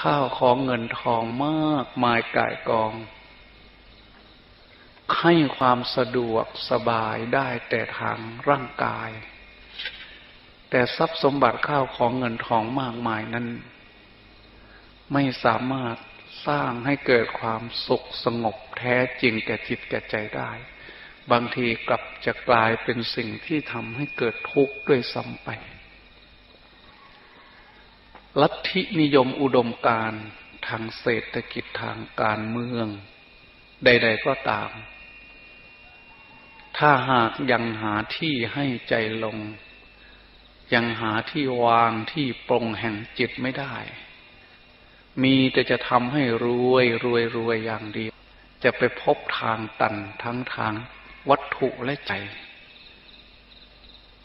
ข้าวของเงินทองมากมายก่ายกอง ให้ความสะดวกสบายได้แต่ทางร่างกาย แต่ทรัพย์สมบัติข้าวของเงินทองมากมายนั้น ไม่สามารถสร้างให้เกิดความสุขสงบแท้จริงแก่จิตแก่ใจได้ บางทีกลับจะกลายเป็นสิ่งที่ทำให้เกิดทุกข์ด้วยซ้ำไป ลัทธินิยมอุดมการทางเศรษฐกิจทางการเมือง ใด ๆ ก็ตาม ถ้าหากยังหาที่ให้ใจลง ยังหาที่วางที่ปรงแห่งจิตไม่ได้ มีแต่จะทำให้รวยรวยรวยอย่างเดียว จะไปพบทางตันทั้งทางวัตถุและใจ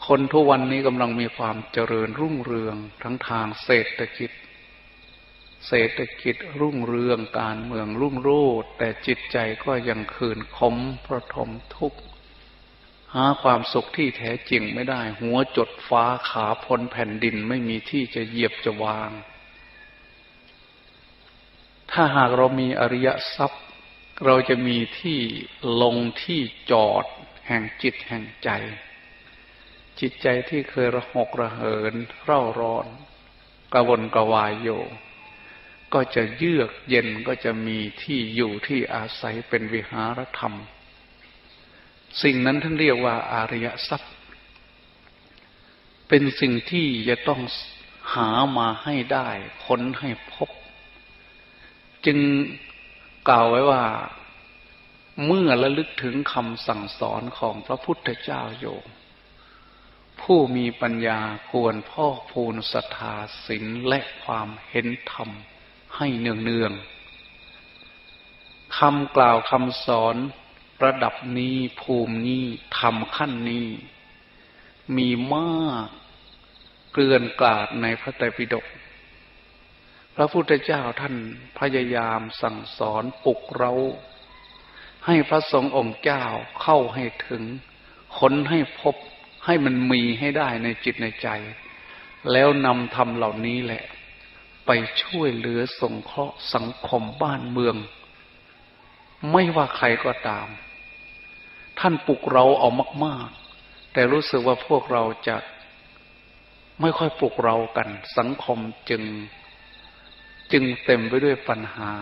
คนทุกวันนี้กำลังมีความเจริญรุ่งเรืองทั้งทางเศรษฐกิจ เศรษฐกิจรุ่งเรืองการเมืองรุ่งโรจน์แต่จิตใจก็ยังคืนคมประทมทุกข์หาความสุขที่แท้จริงไม่ได้ หัวจดฟ้าขาพ้นแผ่นดินไม่มีที่จะเหยียบจะวาง ถ้าหากเรามีอริยทรัพย์ เราจะมีที่ลงที่จอดแห่งจิตแห่งใจ จิตใจที่เคยระหกระเหินเร่าร้อนกระวนกระวายโยก็จะเยือกเย็นก็จะมีที่อยู่ที่อาศัยเป็นวิหารธรรม สิ่งนั้นท่านเรียกว่าอาริยทรัพย์ เป็นสิ่งที่จะต้องหามาให้ได้ค้นให้พบ จึงกล่าวไว้ว่าเมื่อระลึกถึงคำสั่งสอนของพระพุทธเจ้าโย ผู้มีปัญญาควรพ่อพูนศรัทธาศีลและความเห็นธรรมให้เนืองเนืองคำกล่าวคำสอนระดับนี้ภูมินี้ทำขั้นนี้ มีมากเกลื่อนกลาดในพระไตรปิฎกพระพุทธเจ้าท่านพยายามสั่งสอนปลุกเรา ให้พระสงฆ์องค์เจ้าเข้าให้ถึงค้นให้พบ ให้มันมีให้ได้ในจิตในใจ แล้วนำธรรมเหล่านี้แหละ ไปช่วยเหลือสงเคราะห์สังคมบ้านเมือง ไม่ว่าใครก็ตาม ท่านปลุกเราเอามาก ๆ แต่รู้สึกว่าพวกเราจะไม่ค่อยปลุกเรากัน สังคมจึง จึงเต็มไปด้วยปัญหา